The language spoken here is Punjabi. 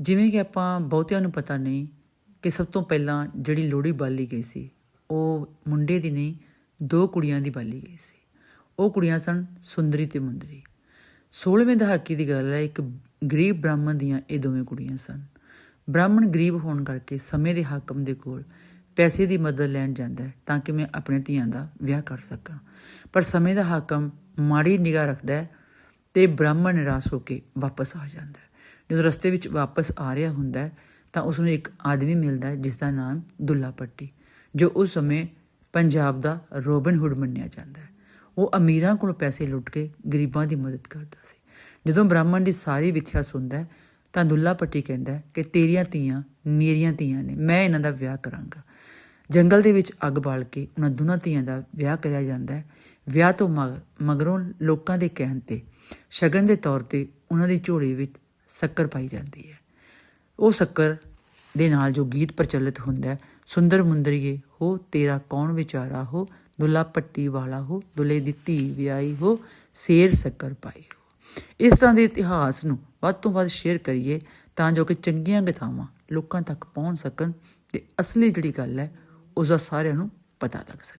ਜਿਵੇਂ ਕਿ ਆਪਾਂ ਬਹੁਤਿਆਂ ਨੂੰ ਪਤਾ ਨਹੀਂ ਕਿ ਸਭ ਤੋਂ ਪਹਿਲਾਂ ਜਿਹੜੀ ਲੋਹੜੀ ਬਾਲੀ ਗਈ ਸੀ, ਉਹ ਮੁੰਡੇ ਦੀ ਨਹੀਂ, ਦੋ ਕੁੜੀਆਂ ਦੀ ਬਾਲੀ ਗਈ ਸੀ। ਉਹ ਕੁੜੀਆਂ ਸਨ ਸੁੰਦਰੀ ਤੇ ਮੁੰਦਰੀ। 16ਵੇਂ ਦਹਾਕੇ ਦੀ ਗੱਲ ਹੈ, ਇੱਕ ਗਰੀਬ ਬ੍ਰਾਹਮਣ ਦੀਆਂ ਇਹ ਦੋਵੇਂ ਕੁੜੀਆਂ ਸਨ। ਬ੍ਰਾਹਮਣ ਗਰੀਬ ਹੋਣ ਕਰਕੇ ਸਮੇਂ ਦੇ ਹਾਕਮ ਦੇ ਕੋਲ ਪੈਸੇ ਦੀ ਮਦਦ ਲੈਣ ਜਾਂਦਾ ਹੈ, ਤਾਂ ਕਿ ਮੈਂ ਆਪਣੇ ਧੀਆਂ ਦਾ ਵਿਆਹ ਕਰ ਸਕਾਂ। ਪਰ ਸਮੇਂ ਦਾ ਹਾਕਮ ਮਾੜੀ ਨਿਗਾਹ ਰੱਖਦਾ ਹੈ ਤੇ ਬ੍ਰਾਹਮਣ ਨਿਰਾਸ਼ ਹੋ ਕੇ ਵਾਪਸ ਆ ਜਾਂਦਾ ਹੈ। ਜਦੋਂ ਰਸਤੇ ਵਿੱਚ ਵਾਪਸ ਆ ਰਿਹਾ ਹੁੰਦਾ ਤਾਂ ਉਸ ਨੂੰ ਇੱਕ ਆਦਮੀ ਮਿਲਦਾ ਹੈ ਜਿਸ ਦਾ ਨਾਮ ਦੁੱਲਾ ਪੱਟੀ, ਜੋ ਉਸ ਸਮੇਂ ਪੰਜਾਬ ਦਾ ਰੋਬਨ ਹੁੱਡ ਮੰਨਿਆ ਜਾਂਦਾ ਹੈ। ਉਹ ਅਮੀਰਾਂ ਕੋਲੋਂ ਪੈਸੇ ਲੁੱਟ ਕੇ ਗਰੀਬਾਂ ਦੀ ਮਦਦ ਕਰਦਾ ਸੀ। ਜਦੋਂ ਬ੍ਰਾਹਮਣ ਦੀ ਸਾਰੀ ਵਿਥਿਆ ਸੁਣਦਾ ਤਾਂ ਦੁੱਲਾ ਪੱਟੀ ਕਹਿੰਦਾ ਕਿ ਤੇਰੀਆਂ ਧੀਆਂ ਮੇਰੀਆਂ ਧੀਆਂ ਨੇ, ਮੈਂ ਇਹਨਾਂ ਦਾ ਵਿਆਹ ਕਰਾਂਗਾ। ਜੰਗਲ ਦੇ ਵਿੱਚ ਅੱਗ ਬਾਲ ਕੇ ਉਹਨਾਂ ਦੋਨਾਂ ਧੀਆਂ ਦਾ ਵਿਆਹ ਕਰਿਆ ਜਾਂਦਾ ਹੈ। ਵਿਆਹ ਤੋਂ ਮਗ- ਮਗਰੋਂ ਲੋਕਾਂ ਦੇ ਕਹਿਣ ਤੇ, ਸ਼ਗਨ ਦੇ ਤੌਰ ਤੇ ਉਹਨਾਂ ਦੀ ਝੋਲੀ ਵਿੱਚ ਸ਼ੱਕਰ ਪਾਈ ਜਾਂਦੀ ਹੈ। ਉਹ ਸ਼ੱਕਰ ਦੇ ਨਾਲ ਜੋ ਗੀਤ ਪ੍ਰਚਲਿਤ ਹੁੰਦਾ ਸੁੰਦਰ ਮੁੰਦਰੀਏ ਹੋ, ਤੇਰਾ ਕੌਣ ਵਿਚਾਰਾ ਹੋ, ਦੁੱਲਾ ਪੱਟੀ ਵਾਲਾ ਹੋ, ਦੁੱਲੇ ਦੀ ਧੀ ਵਿਆਹੀ ਹੋ, ਸ਼ੇਰ ਸ਼ੱਕਰ ਪਾਈ ਹੋ। ਇਸ ਤਰ੍ਹਾਂ ਦੇ ਇਤਿਹਾਸ ਨੂੰ ਵੱਧ ਤੋਂ ਵੱਧ ਸ਼ੇਅਰ ਕਰੀਏ ਤਾਂ ਜੋ ਕਿ ਚੰਗੀਆਂ ਗਥਾਵਾਂ ਲੋਕਾਂ ਤੱਕ ਪਹੁੰਚ ਸਕਣ ਤੇ ਅਸਲੀ ਜਿਹੜੀ ਗੱਲ ਹੈ, ਉਸ ਦਾ ਸਾਰਿਆਂ ਨੂੰ ਪਤਾ ਲੱਗ ਸਕੇ।